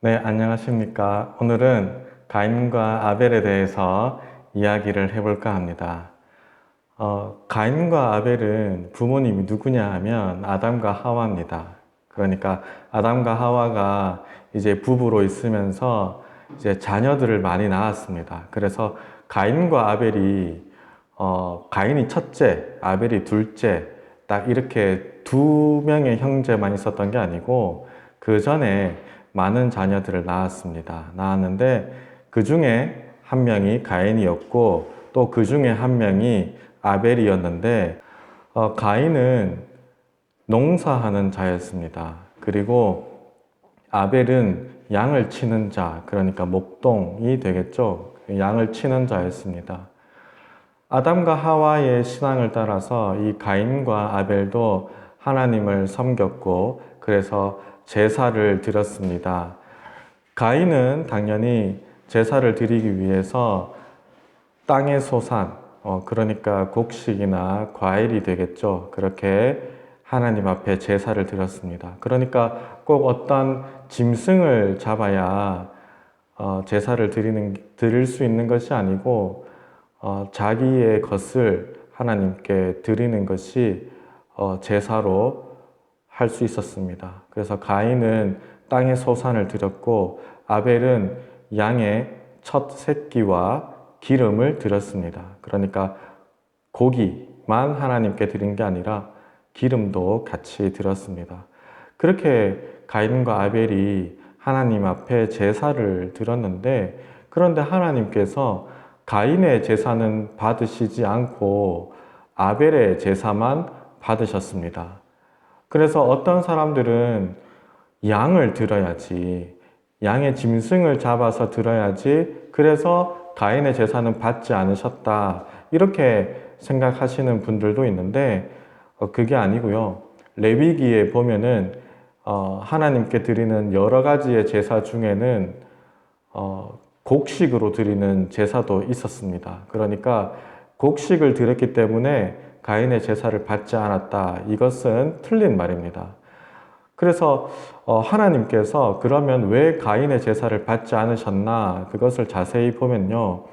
네, 안녕하십니까. 오늘은 가인과 아벨에 대해서 이야기를 해볼까 합니다. 어, 가인과 아벨은 부모님이 누구냐 하면 아담과 하와입니다. 그러니까 아담과 하와가 이제 부부로 있으면서 이제 자녀들을 많이 낳았습니다. 그래서 가인과 아벨이 어, 가인이 첫째, 아벨이 둘째, 딱 이렇게 두 명의 형제만 있었던 게 아니고 그 전에 많은 자녀들을 낳았습니다. 낳았는데 그 중에 한 명이 가인이었고 또 그 중에 한 명이 아벨이었는데 어, 가인은 농사하는 자였습니다. 그리고 아벨은 양을 치는 자, 그러니까 목동이 되겠죠. 양을 치는 자였습니다. 아담과 하와의 신앙을 따라서 이 가인과 아벨도 하나님을 섬겼고 그래서 제사를 드렸습니다. 가인은 당연히 제사를 드리기 위해서 땅의 소산, 어, 그러니까 곡식이나 과일이 되겠죠. 그렇게 하나님 앞에 제사를 드렸습니다. 그러니까 꼭 어떤 짐승을 잡아야 어, 제사를 드리는, 드릴 수 있는 것이 아니고 어, 자기의 것을 하나님께 드리는 것이 어, 제사로 할 수 있었습니다. 그래서 가인은 땅의 소산을 드렸고 아벨은 양의 첫 새끼와 기름을 드렸습니다. 그러니까 고기만 하나님께 드린 게 아니라 기름도 같이 드렸습니다. 그렇게 가인과 아벨이 하나님 앞에 제사를 드렸는데 그런데 하나님께서 가인의 제사는 받으시지 않고 아벨의 제사만 받으셨습니다. 그래서 어떤 사람들은 양을 들어야지, 양의 짐승을 잡아서 들어야지, 그래서 가인의 제사는 받지 않으셨다. 이렇게 생각하시는 분들도 있는데, 어, 그게 아니고요. 레위기에 보면은, 어, 하나님께 드리는 여러 가지의 제사 중에는, 어, 곡식으로 드리는 제사도 있었습니다. 그러니까 곡식을 드렸기 때문에 가인의 제사를 받지 않았다. 이것은 틀린 말입니다. 그래서 어, 하나님께서 그러면 왜 가인의 제사를 받지 않으셨나? 그것을 자세히 보면요.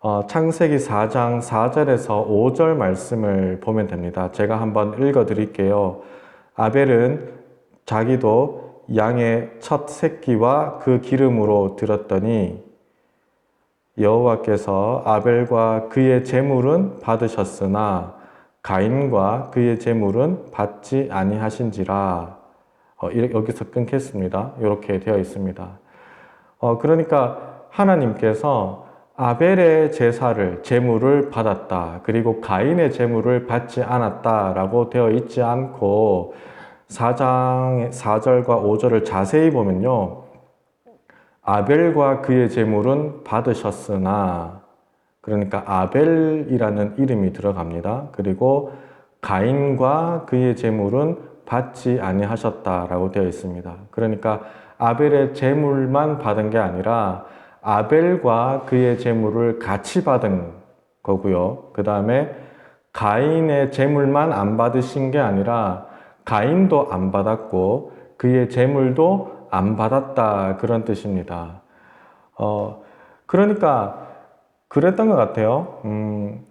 어, 창세기 4장 4절에서 5절 말씀을 보면 됩니다. 제가 한번 읽어 드릴게요. 아벨은 자기도 양의 첫 새끼와 그 기름으로 들었더니 여호와께서 아벨과 그의 제물은 받으셨으나 가인과 그의 제물은 받지 아니하신지라 어, 여기서 끊겠습니다. 이렇게 되어 있습니다. 어, 그러니까 하나님께서 아벨의 제사를 제물을 받았다. 그리고 가인의 제물을 받지 않았다라고 되어 있지 않고 4장 4절과 5절을 자세히 보면요. 아벨과 그의 제물은 받으셨으나 그러니까 아벨이라는 이름이 들어갑니다. 그리고 가인과 그의 제물은 받지 아니하셨다라고 되어 있습니다. 그러니까 아벨의 제물만 받은 게 아니라 아벨과 그의 제물을 같이 받은 거고요. 그 다음에 가인의 제물만 안 받으신 게 아니라 가인도 안 받았고 그의 제물도 안 받았다 그런 뜻입니다. 어, 그러니까 그랬던 것 같아요. 음,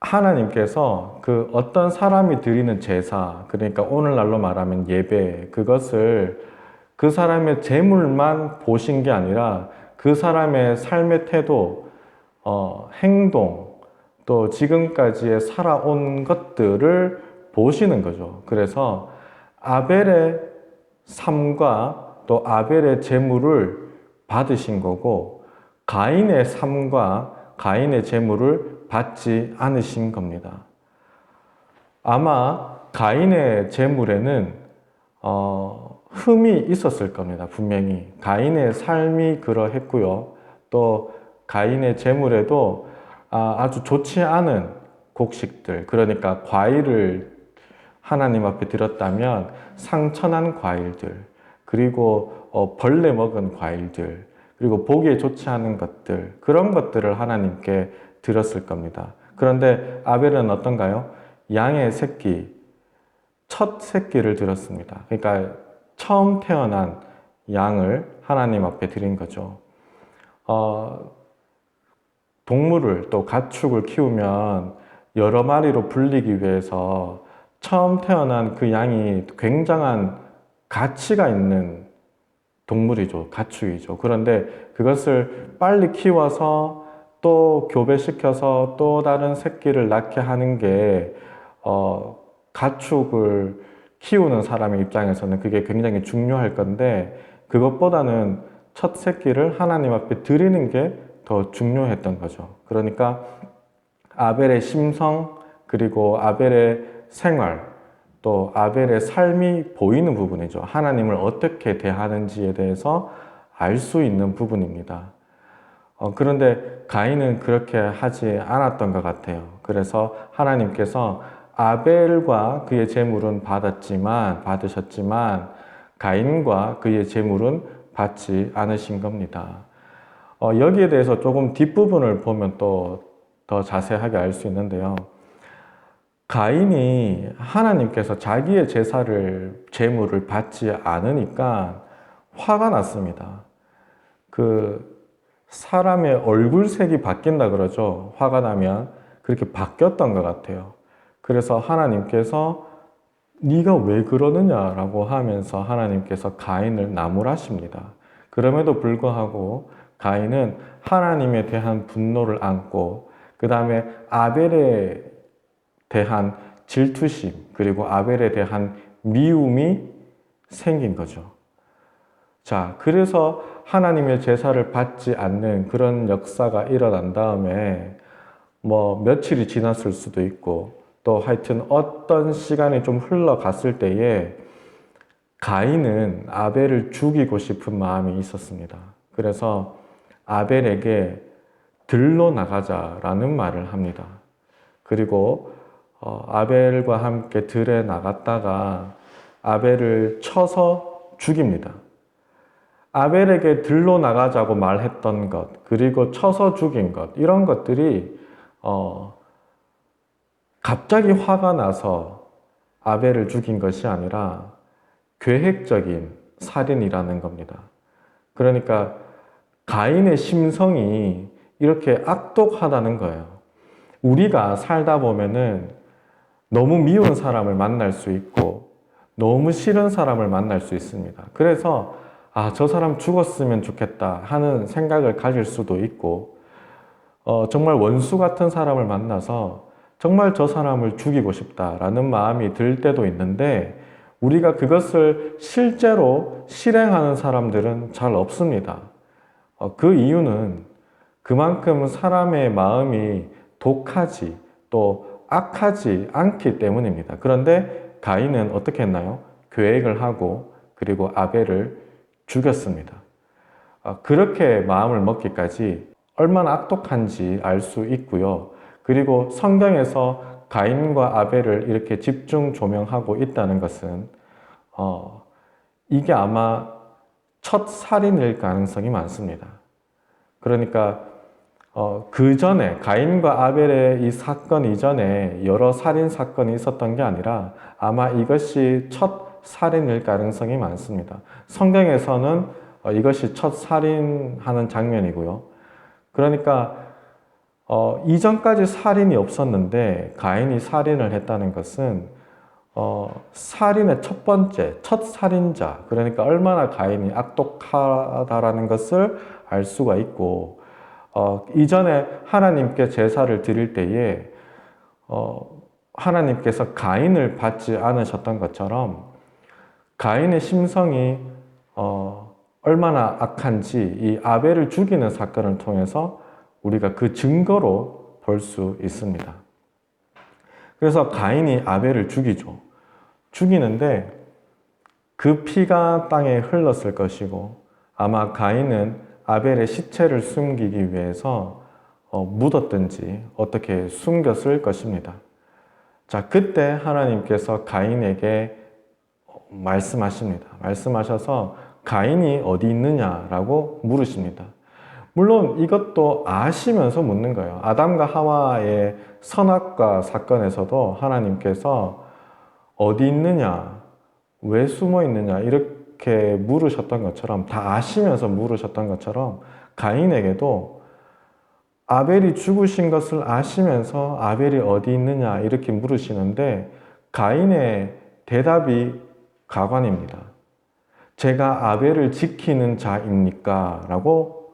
하나님께서 그 어떤 사람이 드리는 제사, 그러니까 오늘날로 말하면 예배, 그것을 그 사람의 재물만 보신 게 아니라 그 사람의 삶의 태도, 어, 행동, 또 지금까지의 살아온 것들을 보시는 거죠. 그래서 아벨의 삶과 또 아벨의 재물을 받으신 거고, 가인의 삶과 가인의 재물을 받지 않으신 겁니다. 아마 가인의 재물에는 어, 흠이 있었을 겁니다. 분명히 가인의 삶이 그러했고요. 또 가인의 재물에도 아, 아주 좋지 않은 곡식들, 그러니까 과일을 하나님 앞에 드렸다면 상처난 과일들, 그리고 어, 벌레 먹은 과일들, 그리고 보기에 좋지 않은 것들, 그런 것들을 하나님께 드렸을 겁니다. 그런데 아벨은 어떤가요? 양의 새끼, 첫 새끼를 드렸습니다. 그러니까 처음 태어난 양을 하나님 앞에 드린 거죠. 어, 동물을 또 가축을 키우면 여러 마리로 불리기 위해서 처음 태어난 그 양이 굉장한 가치가 있는 동물이죠. 가축이죠. 그런데 그것을 빨리 키워서 또 교배시켜서 또 다른 새끼를 낳게 하는 게, 어, 가축을 키우는 사람의 입장에서는 그게 굉장히 중요할 건데, 그것보다는 첫 새끼를 하나님 앞에 드리는 게 더 중요했던 거죠. 그러니까 아벨의 심성, 그리고 아벨의 생활, 또 아벨의 삶이 보이는 부분이죠. 하나님을 어떻게 대하는지에 대해서 알 수 있는 부분입니다. 어, 그런데 가인은 그렇게 하지 않았던 것 같아요. 그래서 하나님께서 아벨과 그의 재물은 받았지만, 받으셨지만, 가인과 그의 재물은 받지 않으신 겁니다. 어, 여기에 대해서 조금 뒷부분을 보면 또 더 자세하게 알 수 있는데요. 가인이 하나님께서 자기의 제사를, 제물을 받지 않으니까 화가 났습니다. 그 사람의 얼굴색이 바뀐다 그러죠. 화가 나면 그렇게 바뀌었던 것 같아요. 그래서 하나님께서 네가 왜 그러느냐라고 하면서 하나님께서 가인을 나무라십니다. 그럼에도 불구하고 가인은 하나님에 대한 분노를 안고 그 다음에 아벨에 대한 질투심 그리고 아벨에 대한 미움이 생긴 거죠. 자, 그래서 하나님의 제사를 받지 않는 그런 역사가 일어난 다음에 뭐 며칠이 지났을 수도 있고 또 하여튼 어떤 시간이 좀 흘러갔을 때에 가인은 아벨을 죽이고 싶은 마음이 있었습니다. 그래서 아벨에게 들로 나가자라는 말을 합니다. 그리고 어, 아벨과 함께 들에 나갔다가 아벨을 쳐서 죽입니다. 아벨에게 들로 나가자고 말했던 것, 그리고 쳐서 죽인 것, 이런 것들이, 어, 갑자기 화가 나서 아벨을 죽인 것이 아니라 계획적인 살인이라는 겁니다. 그러니까 가인의 심성이 이렇게 악독하다는 거예요. 우리가 살다 보면은 너무 미운 사람을 만날 수 있고 너무 싫은 사람을 만날 수 있습니다. 그래서 아, 저 사람 죽었으면 좋겠다 하는 생각을 가질 수도 있고 어, 정말 원수 같은 사람을 만나서 정말 저 사람을 죽이고 싶다라는 마음이 들 때도 있는데 우리가 그것을 실제로 실행하는 사람들은 잘 없습니다. 어, 그 이유는 그만큼 사람의 마음이 독하지 또 악하지 않기 때문입니다. 그런데 가인은 어떻게 했나요? 계획을 하고 그리고 아벨을 죽였습니다. 어, 그렇게 마음을 먹기까지 얼마나 악독한지 알 수 있고요. 그리고 성경에서 가인과 아벨을 이렇게 집중 조명하고 있다는 것은 어, 이게 아마 첫 살인일 가능성이 많습니다. 그러니까 어, 그 전에 가인과 아벨의 이 사건 이전에 여러 살인 사건이 있었던 게 아니라 아마 이것이 첫 살인일 가능성이 많습니다. 성경에서는 어, 이것이 첫 살인하는 장면이고요. 그러니까 어, 이전까지 살인이 없었는데 가인이 살인을 했다는 것은 어, 살인의 첫 번째, 첫 살인자, 그러니까 얼마나 가인이 악독하다라는 것을 알 수가 있고, 어, 이전에 하나님께 제사를 드릴 때에, 어, 하나님께서 가인을 받지 않으셨던 것처럼, 가인의 심성이, 어, 얼마나 악한지 이 아벨을 죽이는 사건을 통해서 우리가 그 증거로 볼 수 있습니다. 그래서 가인이 아벨을 죽이죠. 죽이는데 그 피가 땅에 흘렀을 것이고 아마 가인은 아벨의 시체를 숨기기 위해서 어, 묻었든지 어떻게 숨겼을 것입니다. 자, 그때 하나님께서 가인에게 말씀하십니다. 말씀하셔서 가인이 어디 있느냐라고 물으십니다. 물론 이것도 아시면서 묻는 거예요. 아담과 하와의 선악과 사건에서도 하나님께서 어디 있느냐, 왜 숨어 있느냐, 그렇게 물으셨던 것처럼 다 아시면서 물으셨던 것처럼 가인에게도 아벨이 죽으신 것을 아시면서 아벨이 어디 있느냐 이렇게 물으시는데 가인의 대답이 가관입니다. 제가 아벨을 지키는 자입니까? 라고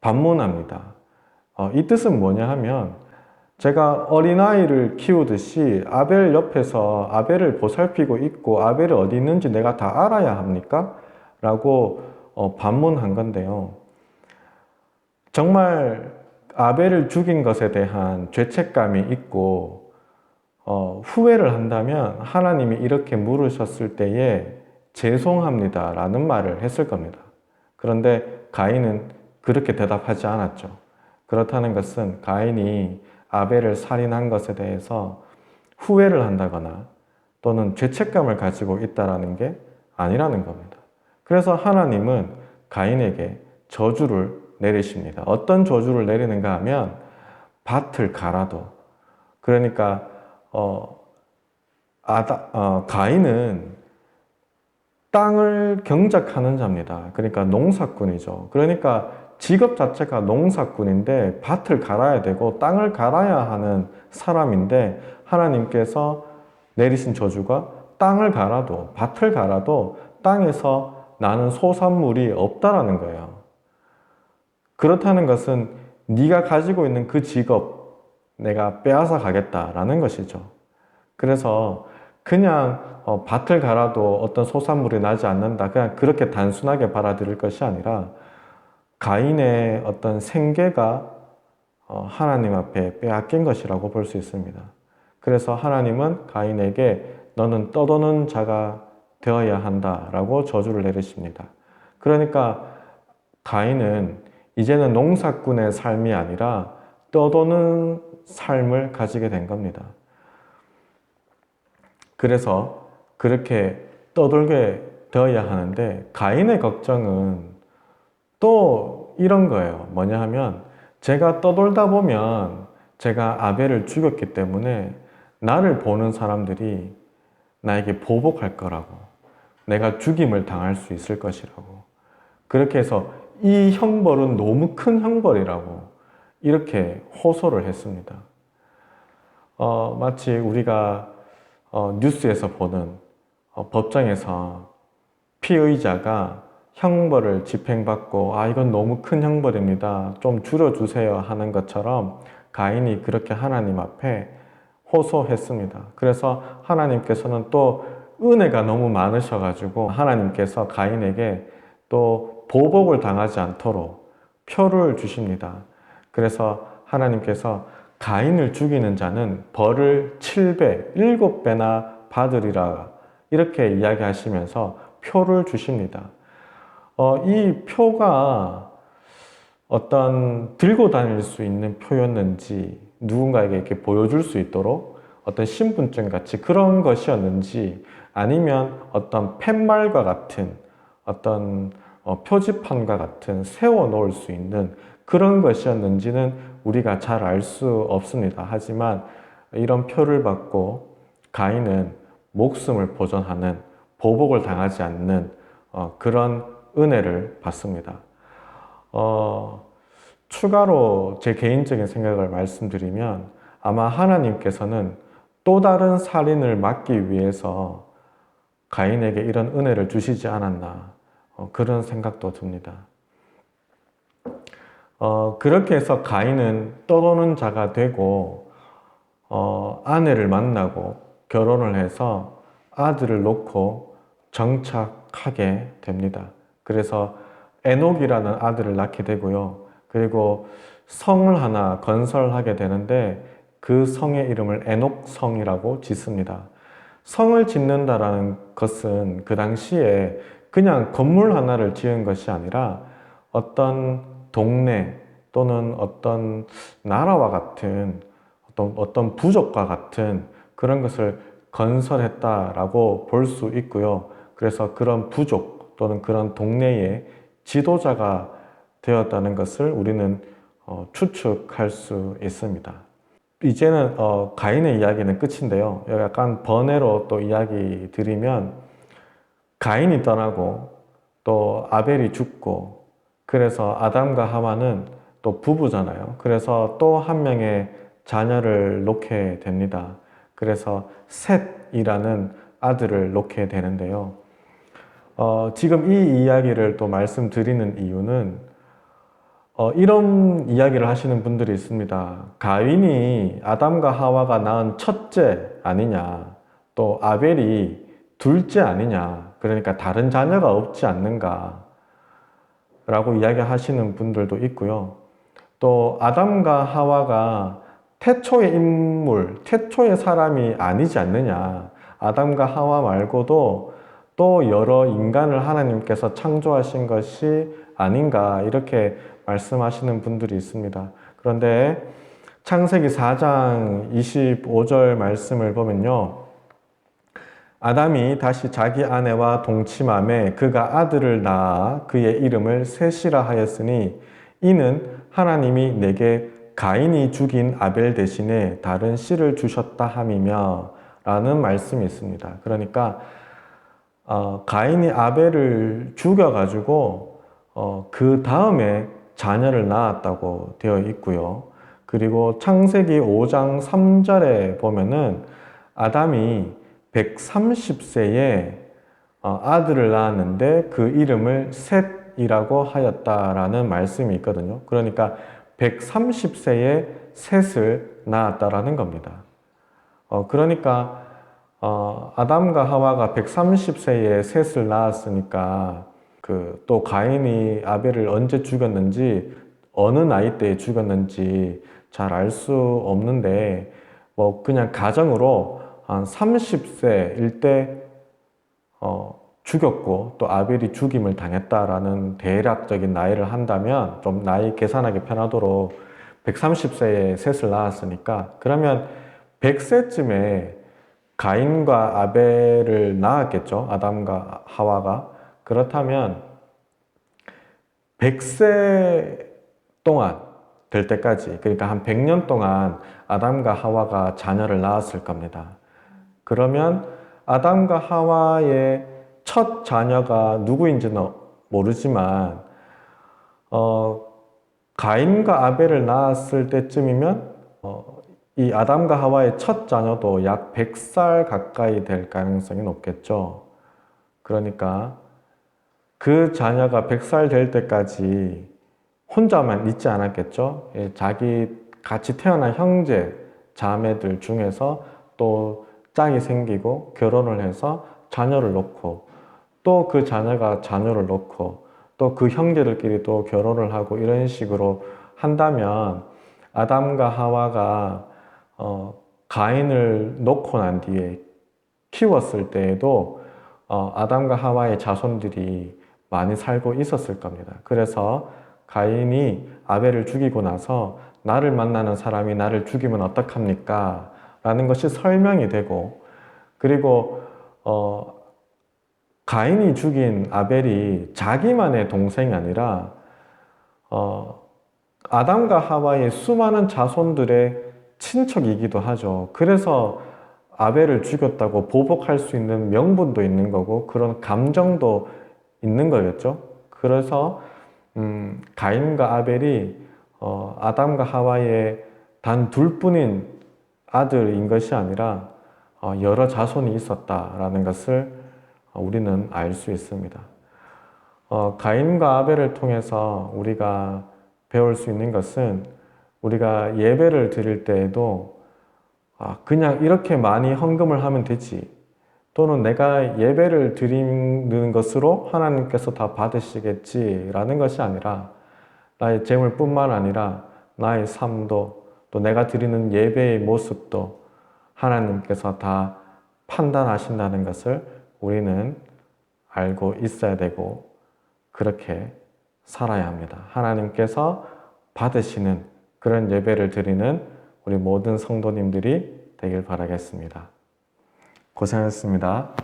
반문합니다. 어, 이 뜻은 뭐냐 하면 제가 어린아이를 키우듯이 아벨 옆에서 아벨을 보살피고 있고 아벨이 어디 있는지 내가 다 알아야 합니까? 라고 어, 반문한 건데요. 정말 아벨을 죽인 것에 대한 죄책감이 있고 어, 후회를 한다면 하나님이 이렇게 물으셨을 때에 죄송합니다 라는 말을 했을 겁니다. 그런데 가인은 그렇게 대답하지 않았죠. 그렇다는 것은 가인이 아벨을 살인한 것에 대해서 후회를 한다거나 또는 죄책감을 가지고 있다라는 게 아니라는 겁니다. 그래서 하나님은 가인에게 저주를 내리십니다. 어떤 저주를 내리는가 하면 밭을 갈아도 그러니까 어, 아다, 어, 가인은 땅을 경작하는 자입니다. 그러니까 농사꾼이죠. 그러니까 직업 자체가 농사꾼인데 밭을 갈아야 되고 땅을 갈아야 하는 사람인데 하나님께서 내리신 저주가 땅을 갈아도 밭을 갈아도 땅에서 나는 소산물이 없다라는 거예요. 그렇다는 것은 네가 가지고 있는 그 직업 내가 빼앗아 가겠다라는 것이죠. 그래서 그냥 어, 밭을 갈아도 어떤 소산물이 나지 않는다. 그냥 그렇게 단순하게 받아들일 것이 아니라 가인의 어떤 생계가 어, 하나님 앞에 빼앗긴 것이라고 볼 수 있습니다. 그래서 하나님은 가인에게 너는 떠도는 자가 되어야 한다라고 저주를 내리십니다. 그러니까 가인은 이제는 농사꾼의 삶이 아니라 떠도는 삶을 가지게 된 겁니다. 그래서 그렇게 떠돌게 되어야 하는데 가인의 걱정은 또 이런 거예요. 뭐냐 하면 제가 떠돌다 보면 제가 아벨을 죽였기 때문에 나를 보는 사람들이 나에게 보복할 거라고 내가 죽임을 당할 수 있을 것이라고 그렇게 해서 이 형벌은 너무 큰 형벌이라고 이렇게 호소를 했습니다. 어, 마치 우리가 어, 뉴스에서 보는 어, 법정에서 피의자가 형벌을 집행받고 아 이건 너무 큰 형벌입니다. 좀 줄여주세요 하는 것처럼 가인이 그렇게 하나님 앞에 호소했습니다. 그래서 하나님께서는 또 은혜가 너무 많으셔가지고 하나님께서 가인에게 또 보복을 당하지 않도록 표를 주십니다. 그래서 하나님께서 가인을 죽이는 자는 벌을 7배, 7배나 받으리라 이렇게 이야기하시면서 표를 주십니다. 어, 이 표가 어떤 들고 다닐 수 있는 표였는지 누군가에게 이렇게 보여줄 수 있도록 어떤 신분증 같이 그런 것이었는지 아니면 어떤 팻말과 같은 어떤 어, 표지판과 같은 세워 놓을 수 있는 그런 것이었는지는 우리가 잘 알 수 없습니다. 하지만 이런 표를 받고 가인은 목숨을 보존하는 보복을 당하지 않는 어, 그런 은혜를 받습니다. 어, 추가로 제 개인적인 생각을 말씀드리면 아마 하나님께서는 또 다른 살인을 막기 위해서 가인에게 이런 은혜를 주시지 않았나 어, 그런 생각도 듭니다. 어, 그렇게 해서 가인은 떠도는 자가 되고 어, 아내를 만나고 결혼을 해서 아들을 놓고 정착하게 됩니다. 그래서 에녹이라는 아들을 낳게 되고요. 그리고 성을 하나 건설하게 되는데 그 성의 이름을 에녹성이라고 짓습니다. 성을 짓는다라는 것은 그 당시에 그냥 건물 하나를 지은 것이 아니라 어떤 동네 또는 어떤 나라와 같은 어떤, 어떤 부족과 같은 그런 것을 건설했다라고 볼 수 있고요. 그래서 그런 부족 또는 그런 동네의 지도자가 되었다는 것을 우리는 어, 추측할 수 있습니다. 이제는 어, 가인의 이야기는 끝인데요. 약간 번외로 또 이야기 드리면 가인이 떠나고 또 아벨이 죽고 그래서 아담과 하와는 또 부부잖아요. 그래서 또 한 명의 자녀를 놓게 됩니다. 그래서 셋이라는 아들을 놓게 되는데요. 어, 지금 이 이야기를 또 말씀드리는 이유는 어, 이런 이야기를 하시는 분들이 있습니다. 가인이 아담과 하와가 낳은 첫째 아니냐, 또 아벨이 둘째 아니냐, 그러니까 다른 자녀가 없지 않는가, 라고 이야기하시는 분들도 있고요. 또 아담과 하와가 태초의 인물, 태초의 사람이 아니지 않느냐. 아담과 하와 말고도 또 여러 인간을 하나님께서 창조하신 것이 아닌가 이렇게 말씀하시는 분들이 있습니다. 그런데 창세기 4장 25절 말씀을 보면요. 아담이 다시 자기 아내와 동침함에 그가 아들을 낳아 그의 이름을 셋이라 하였으니 이는 하나님이 내게 가인이 죽인 아벨 대신에 다른 씨를 주셨다 함이며 라는 말씀이 있습니다. 그러니까 어, 가인이 아벨을 죽여가지고 어, 그 다음에 자녀를 낳았다고 되어 있고요. 그리고 창세기 5장 3절에 보면은 아담이 130세에 어, 아들을 낳았는데 그 이름을 셋이라고 하였다라는 말씀이 있거든요. 그러니까 130세에 셋을 낳았다라는 겁니다. 어, 그러니까 어, 아담과 하와가 130세에 셋을 낳았으니까 그 또 가인이 아벨을 언제 죽였는지 어느 나이 때에 죽였는지 잘 알 수 없는데 뭐 그냥 가정으로 한 30세일 때 어, 죽였고 또 아벨이 죽임을 당했다라는 대략적인 나이를 한다면 좀 나이 계산하기 편하도록 130세에 셋을 낳았으니까 그러면 100세쯤에 가인과 아벨을 낳았겠죠. 아담과 하와가. 그렇다면 100세 동안 될 때까지 그러니까 한 100년 동안 아담과 하와가 자녀를 낳았을 겁니다. 그러면 아담과 하와의 첫 자녀가 누구인지는 모르지만 어, 가인과 아벨을 낳았을 때쯤이면 어, 이 아담과 하와의 첫 자녀도 약 100살 가까이 될 가능성이 높겠죠. 그러니까 그 자녀가 100살 될 때까지 혼자만 있지 않았겠죠. 예, 자기 같이 태어난 형제, 자매들 중에서 또 짝이 생기고 결혼을 해서 자녀를 놓고 또 그 자녀가 자녀를 놓고 또 그 형제들끼리 또 결혼을 하고 이런 식으로 한다면 아담과 하와가 어, 가인을 놓고 난 뒤에 키웠을 때에도 어, 아담과 하와의 자손들이 많이 살고 있었을 겁니다. 그래서 가인이 아벨을 죽이고 나서 나를 만나는 사람이 나를 죽이면 어떡합니까? 라는 것이 설명이 되고 그리고 어, 가인이 죽인 아벨이 자기만의 동생이 아니라 어, 아담과 하와의 수많은 자손들의 친척이기도 하죠. 그래서 아벨을 죽였다고 보복할 수 있는 명분도 있는 거고 그런 감정도 있는 거겠죠. 그래서 음, 가인과 아벨이 어, 아담과 하와의 단 둘뿐인 아들인 것이 아니라 어, 여러 자손이 있었다라는 것을 우리는 알 수 있습니다. 어, 가인과 아벨을 통해서 우리가 배울 수 있는 것은 우리가 예배를 드릴 때에도 아, 그냥 이렇게 많이 헌금을 하면 되지. 또는 내가 예배를 드리는 것으로 하나님께서 다 받으시겠지라는 것이 아니라 나의 재물뿐만 아니라 나의 삶도 또 내가 드리는 예배의 모습도 하나님께서 다 판단하신다는 것을 우리는 알고 있어야 되고 그렇게 살아야 합니다. 하나님께서 받으시는 그런 예배를 드리는 우리 모든 성도님들이 되길 바라겠습니다. 고생하셨습니다.